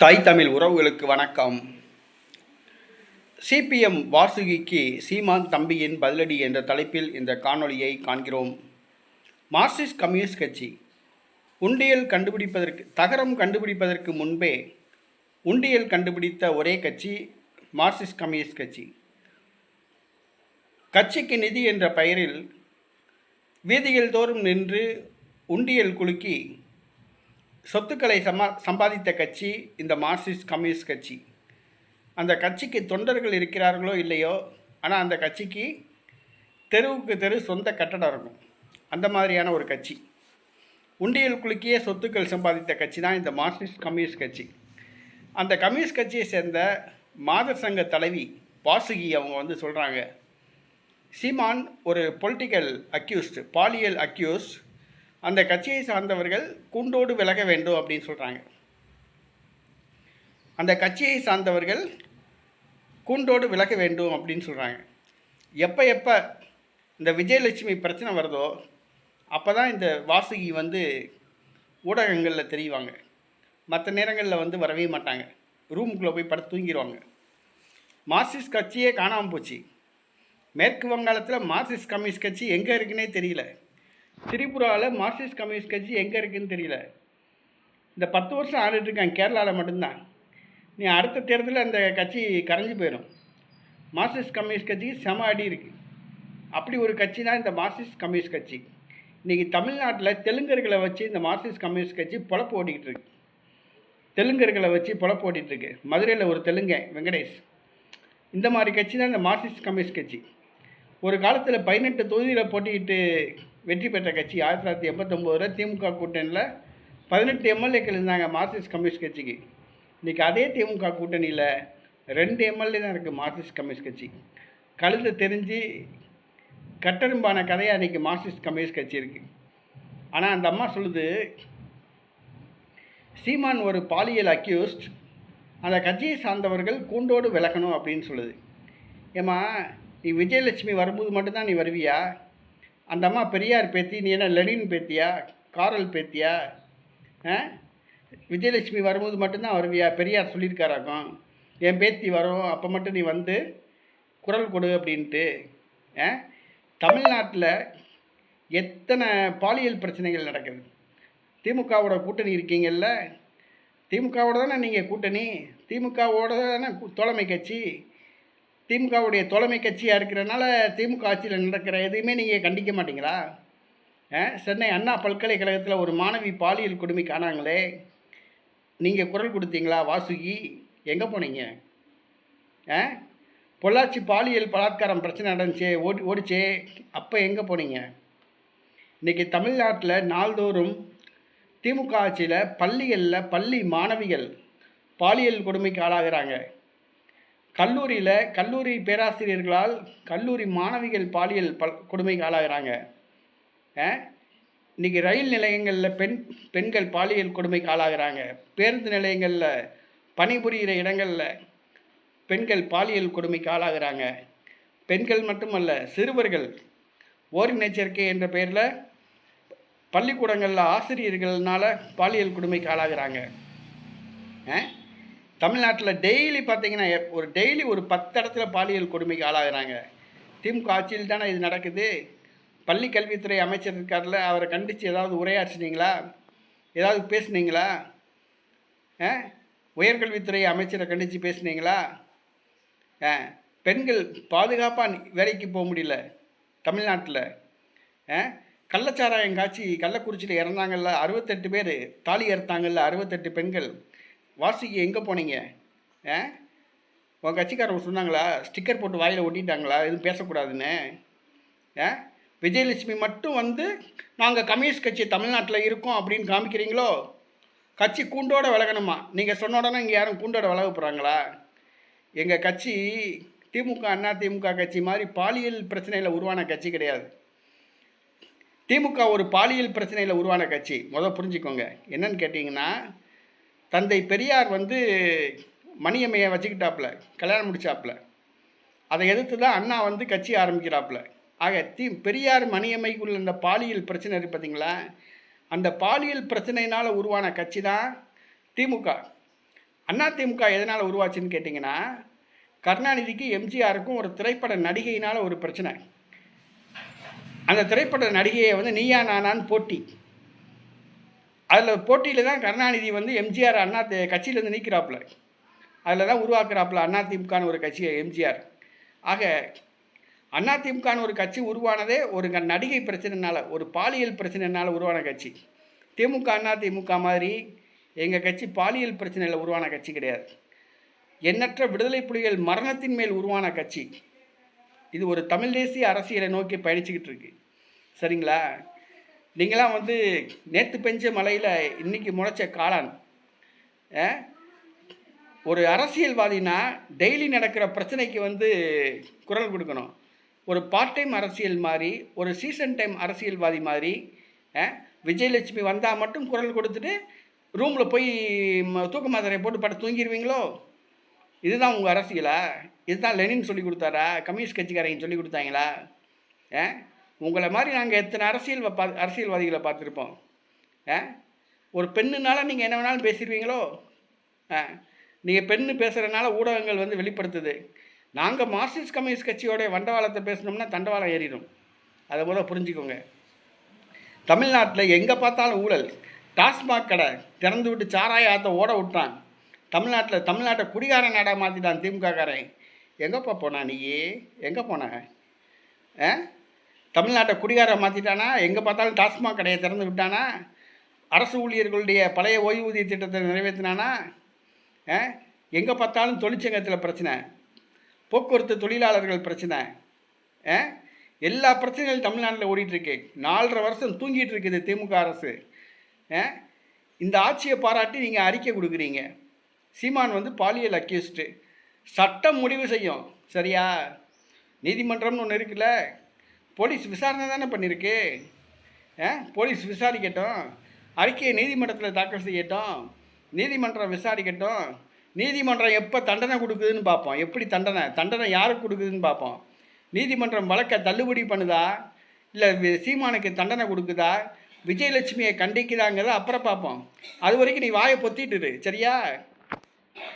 தாய் தமிழ் உறவுகளுக்கு வணக்கம். சிபிஎம் வாசுகிக்கு சீமான் தம்பியின் பதிலடி என்ற தலைப்பில் இந்த காணொளியை காண்கிறோம். மார்க்சிஸ்ட் கம்யூனிஸ்ட் கட்சி. உண்டியல் கண்டுபிடிப்பதற்கு தகரம் கண்டுபிடிப்பதற்கு முன்பே உண்டியல் கண்டுபிடித்த ஒரே கட்சி மார்க்சிஸ்ட் கம்யூனிஸ்ட் கட்சி. கட்சிக்கு நிதி என்ற பெயரில் வீதிகள் தோறும் நின்று உண்டியல் குலுக்கி சொத்துக்களை சமா சம்பாதித்த கட்சி இந்த மார்க்சிஸ்ட் கம்யூனிஸ்ட் கட்சி. அந்த கட்சிக்கு தொண்டர்கள் இருக்கிறார்களோ இல்லையோ ஆனால் அந்த கட்சிக்கு தெருவுக்கு தெரு சொந்த கட்டடம் இருக்கும். அந்த மாதிரியான ஒரு கட்சி. உண்டியல் குலுக்கிய சொத்துக்கள் சம்பாதித்த கட்சி தான் இந்த மார்க்சிஸ்ட் கம்யூனிஸ்ட் கட்சி. அந்த கம்யூனிஸ்ட் கட்சியை சேர்ந்த மாதர் சங்க தலைவி வாசுகி அவங்க வந்து சொல்கிறாங்க சீமான் ஒரு பொலிட்டிக்கல் அக்யூஸ்டு பாலியல் அக்யூஸ்ட் அந்த கட்சியை சார்ந்தவர்கள் கூண்டோடு விலக வேண்டும் அப்படின்னு சொல்கிறாங்க அந்த கட்சியை சார்ந்தவர்கள் கூண்டோடு விலக வேண்டும் அப்படின்னு சொல்கிறாங்க எப்போ எப்போ இந்த விஜயலட்சுமி பிரச்சனை வருதோ அப்போ தான் இந்த வாசுகி வந்து ஊடகங்களில் தெரிவாங்க. மற்ற நேரங்களில் வந்து வரவே மாட்டாங்க. ரூமுக்குள்ளே போய் படுத்து தூங்கிடுவாங்க மார்க்சிஸ்ட் கட்சியே காணாமல் போச்சு. மேற்கு வங்காளத்தில் மார்க்சிஸ்ட் கம்யூனிஸ்ட் கட்சி எங்கே இருக்குன்னே தெரியல. திரிபுராவில் மார்க்சிஸ்ட் கம்யூனிஸ்ட் கட்சி எங்கே இருக்குன்னு தெரியல. இந்த பத்து வருஷம் ஆடிட்டு இருக்காங்க கேரளாவில் மட்டும்தான். நீ அடுத்த தேர்தலில் அந்த கட்சி கரைஞ்சு போயிடும் மார்க்சிஸ்ட் கம்யூனிஸ்ட் கட்சிக்கு செம அடி இருக்குது அப்படி ஒரு கட்சி தான் இந்த மார்க்சிஸ்ட் கம்யூனிஸ்ட் கட்சி. இன்றைக்கி தமிழ்நாட்டில் தெலுங்கர்களை வச்சு இந்த மார்க்சிஸ்ட் கம்யூனிஸ்ட் கட்சி பொழப்பு ஓடிக்கிட்டு இருக்கு. தெலுங்கர்களை வச்சு பொழப்பு ஓடிட்டுருக்கு மதுரையில் ஒரு தெலுங்கன் வெங்கடேஷ். இந்த மாதிரி கட்சி தான் இந்த மார்க்சிஸ்ட் கம்யூனிஸ்ட் கட்சி. ஒரு காலத்தில் பதினெட்டு தொகுதியில் போட்டிக்கிட்டு வெற்றி பெற்ற கட்சி ஆயிரத்தி தொள்ளாயிரத்தி எண்பத்தொம்போதில் திமுக கூட்டணியில் பதினெட்டு எம்எல்ஏக்கள் இருந்தாங்க மார்க்சிஸ்ட் கம்யூனிஸ்ட் கட்சிக்கு. இன்றைக்கி அதே திமுக கூட்டணியில் ரெண்டு எம்எல்ஏ தான் இருக்குது மார்க்சிஸ்ட் கம்யூனிஸ்ட் கட்சி. கழுத்து தெரிஞ்சு கட்டெரும்பான கதையாக இன்றைக்கி மார்க்சிஸ்ட் கம்யூனிஸ்ட் கட்சி இருக்குது ஆனால் அந்த அம்மா சொல்லுது சீமான் ஒரு பாலியல் அக்யூஸ்ட். அந்த கட்சியை சார்ந்தவர்கள் கூண்டோடு விலகணும் அப்படின்னு சொல்லுது. ஏம்மா நீ விஜயலட்சுமி வரும்போது மட்டும்தான் நீ வருவியா? அந்த அம்மா பெரியார் பேத்தி நீ என்ன லெனின் பேத்தியா? காரல் பேத்தியா? ஆ? விஜயலட்சுமி வரும்போது மட்டும்தான் வருவியா? பெரியார் சொல்லியிருக்காராக்கும். என் பேத்தி வரும் அப்போ மட்டும் நீ வந்து குரல் கொடு அப்படின்ட்டு. ஆ? தமிழ்நாட்டில் எத்தனை பாலியல் பிரச்சனைகள் நடக்குது? திமுகவோட கூட்டணி இருக்கீங்கல்ல? திமுகவோட தானே நீங்கள் கூட்டணி? திமுகவோட தானே தோழமை கட்சி? திமுகவுடைய தோழமை கட்சியாக இருக்கிறனால திமுக ஆட்சியில் நடக்கிற எதுவுமே நீங்கள் கண்டிக்க மாட்டீங்களா? சென்னை அண்ணா பல்கலைக்கழகத்தில் ஒரு மாணவி பாலியல் கொடுமை காணாங்களே. நீங்கள் குரல் கொடுத்தீங்களா வாசுகி? எங்கே போனீங்க? ஆ பொள்ளாச்சி பாலியல் பலாத்காரம் பிரச்சனை நடந்துச்சே ஓடி ஓடிச்சே. அப்போ எங்கே போனீங்க? இன்றைக்கி தமிழ்நாட்டில் நாள்தோறும் திமுக ஆட்சியில் பள்ளிகளில் பள்ளி மாணவிகள் பாலியல் கொடுமைக்கு ஆளாகிறாங்க. கல்லூரியில் கல்லூரி பேராசிரியர்களால் கல்லூரி மாணவிகள் பாலியல் பல் கொடுமைக்கு ஆளாகிறாங்க. இன்றைக்கி ரயில் நிலையங்களில் பெண் பெண்கள் பாலியல் கொடுமைக்கு ஆளாகிறாங்க. பேருந்து நிலையங்களில் பணிபுரிகிற இடங்களில் பெண்கள் பாலியல் கொடுமைக்கு ஆளாகிறாங்க. பெண்கள் மட்டுமல்ல சிறுவர்கள். ஓரினெச்சரிக்கை என்ற பெயரில் பள்ளிக்கூடங்களில் ஆசிரியர்கள்னால் பாலியல் கொடுமைக்கு ஆளாகிறாங்க. தமிழ்நாட்டில் டெய்லி பார்த்தீங்கன்னா ஒரு டெய்லி ஒரு பத்து இடத்துல பாலியல் கொடுமைக்கு ஆளாகிறாங்க. திமுக ஆட்சியில் தானே இது நடக்குது. பள்ளி கல்வித்துறை அமைச்சர் இருக்கார்ல அவரை கண்டித்து ஏதாவது உரையாற்றினீங்களா? ஏதாவது பேசுனீங்களா? உயர்கல்வித்துறை அமைச்சரை கண்டித்து பேசுனீங்களா? பெண்கள் பாதுகாப்பாக வேலைக்கு போக முடியல தமிழ்நாட்டில். கள்ளச்சாராயம் காய்ச்சி கள்ளக்குறிச்சியில் இறந்தாங்கல்ல அறுபத்தெட்டு பேர் தாலி இறத்தாங்கல்ல அறுபத்தெட்டு பெண்கள். வாசிக்கு எங்கே போனீங்க? ஆ? உங்கள் கட்சிக்காரங்க சொன்னாங்களா? ஸ்டிக்கர் போட்டு வாயில் ஒட்டிட்டாங்களா? எதுவும் பேசக்கூடாதுன்னு. ஆ? விஜயலட்சுமி மட்டும் வந்து நாங்கள் கம்யூனிஸ்ட் கட்சி தமிழ்நாட்டில் இருக்கோம் அப்படின்னு காமிக்கிறீங்களோ? கட்சி கூண்டோட விலகணுமா? நீங்கள் சொன்ன உடனே இங்கே யாரும் கூண்டோட விலக போகிறாங்களா எங்கள் கட்சி திமுக அண்ணா திமுக கட்சி மாதிரி பாலியல் பிரச்சனையில் உருவான கட்சி கிடையாது. திமுக ஒரு பாலியல் பிரச்சனையில் உருவான கட்சி. முதல் புரிஞ்சுக்கோங்க. என்னன்னு கேட்டிங்கன்னா தந்தை பெரியார் வந்து மணியம்மையை வச்சுக்கிட்டாப்புல கல்யாணம் முடிச்சாப்புல. அதை எதிர்த்து தான் அண்ணா வந்து கட்சி ஆரம்பிக்கிறாப்புல. ஆக தி பெரியார் மணியம்மைக்குள்ள இந்த பாலியல் பிரச்சனை இருக்குது பார்த்தீங்களா அந்த பாலியல் பிரச்சனையினால் உருவான கட்சி தான் திமுக. அண்ணா திமுக எதனால் உருவாச்சுன்னு கேட்டிங்கன்னா கருணாநிதிக்கு எம்ஜிஆருக்கும் ஒரு திரைப்பட நடிகையினால் ஒரு பிரச்சனை. அந்த திரைப்பட நடிகையை வந்து நீயா நானான்னு போட்டி. அதில் போட்டியில் தான் கருணாநிதி வந்து எம்ஜிஆர் அண்ணா கட்சியிலேருந்து நீக்கிறாப்புல. அதில் தான் உருவாக்குறாப்புல அதிமுகன்னு ஒரு கட்சி எம்ஜிஆர். ஆக அதிமுகன்னு ஒரு கட்சி உருவானதே ஒரு நடிகை பிரச்சனைனால ஒரு பாலியல் பிரச்சனைனால உருவான கட்சி. திமுக அதிமுக மாதிரி எங்கள் கட்சி பாலியல் பிரச்சனையில் உருவான கட்சி கிடையாது. எண்ணற்ற விடுதலை புலிகள் மரணத்தின் மேல் உருவான கட்சி. இது ஒரு தமிழ் தேசிய அரசியலை நோக்கி பயணிச்சுக்கிட்டு இருக்கு. சரிங்களா? நீங்களாம் வந்து நேற்று பெஞ்ச மலையில் இன்னைக்கு முளைச்ச காளான். ஆ? ஒரு அரசியல்வாதினா டெய்லி நடக்கிற பிரச்சனைக்கு வந்து குரல் கொடுக்கணும். ஒரு பார்ட் டைம் அரசியல் மாதிரி ஒரு சீசன் டைம் அரசியல்வாதி மாதிரி ஆ? விஜயலட்சுமி வந்தால் மட்டும் குரல் கொடுத்துட்டு ரூமில் போய் ம- தூக்க மாத்திரையை போட்டு படம் தூங்கிடுவீங்களோ இதுதான் உங்கள் அரசியலா? இதுதான் லெனின் சொல்லி கொடுத்தாரா? கம்யூனிஸ்ட் கட்சிக்காரங்க சொல்லி கொடுத்தாங்களா? ஆ? உங்களை மாதிரி நாங்கள் எத்தனை அரசியல் பா அரசியல்வாதிகளை பார்த்துருப்போம். ஆ? ஒரு பெண்ணுனால நீங்கள் என்ன வேணாலும் பேசிடுவீங்களோ? ஆ? நீங்கள் பெண்ணு பேசுகிறனால ஊடகங்கள் வந்து வெளிப்படுத்துது. நாங்கள் மார்க்சிஸ்ட் கம்யூனிஸ்ட் கட்சியோடைய வண்டவாளத்தை பேசணும்னா தண்டவாளம் ஏறிடும். அதை போல புரிஞ்சுக்கோங்க. தமிழ்நாட்டில் எங்கே பார்த்தாலும் ஊழல். டாஸ்மாக் கடை திறந்து விட்டு சாராய ஆற்ற ஓட விட்டான். தமிழ்நாட்டில் தமிழ்நாட்டை குடிகார நாடாக மாற்றிட்டான் திமுககாரன். எங்கேப்பா போனா நீ? எங்கே போன? ஆ? தமிழ்நாட்டை குடிகார மாற்றிட்டானா எங்கே பார்த்தாலும் டாஸ்மாக் கடையை திறந்து விட்டானா? அரசு ஊழியர்களுடைய பழைய ஓய்வூதிய திட்டத்தை நிறைவேற்றினானா? ஆ? எங்கே பார்த்தாலும் தொழிற்சங்கத்தில் பிரச்சனை. போக்குவரத்து தொழிலாளர்கள் பிரச்சனை. ஆ? எல்லா பிரச்சனைகளும் தமிழ்நாட்டில் ஓடிட்டுருக்கு. நாலரை வருஷம் தூங்கிட்டு இருக்குது திமுக அரசு. ஆ? இந்த ஆட்சியை பாராட்டி நீங்கள் அறிக்கை கொடுக்குறீங்க. சீமான் வந்து பாலியல் அக்யூஸ்டு சட்டம் முடிவு செய்யும். சரியா? நீதிமன்றம்னு ஒன்று இருக்குல்ல? போலீஸ் விசாரணை தானே பண்ணியிருக்கு? ஆ? போலீஸ் விசாரிக்கட்டும். அறிக்கையை நீதிமன்றத்தில் தாக்கல் செய்யட்டும். நீதிமன்றம் விசாரிக்கட்டும். நீதிமன்றம் எப்போ தண்டனை கொடுக்குதுன்னு பார்ப்போம். எப்படி தண்டனை? தண்டனை யாருக்கு கொடுக்குதுன்னு பார்ப்போம். நீதிமன்றம் வழக்கை தள்ளுபடி பண்ணுதா? இல்லை சீமானுக்கு தண்டனை கொடுக்குதா? விஜயலட்சுமியை கண்டிக்குதாங்கிறத அப்புறம் பார்ப்போம். அது வரைக்கும் நீ வாயை பொத்திட்டுரு சரியா?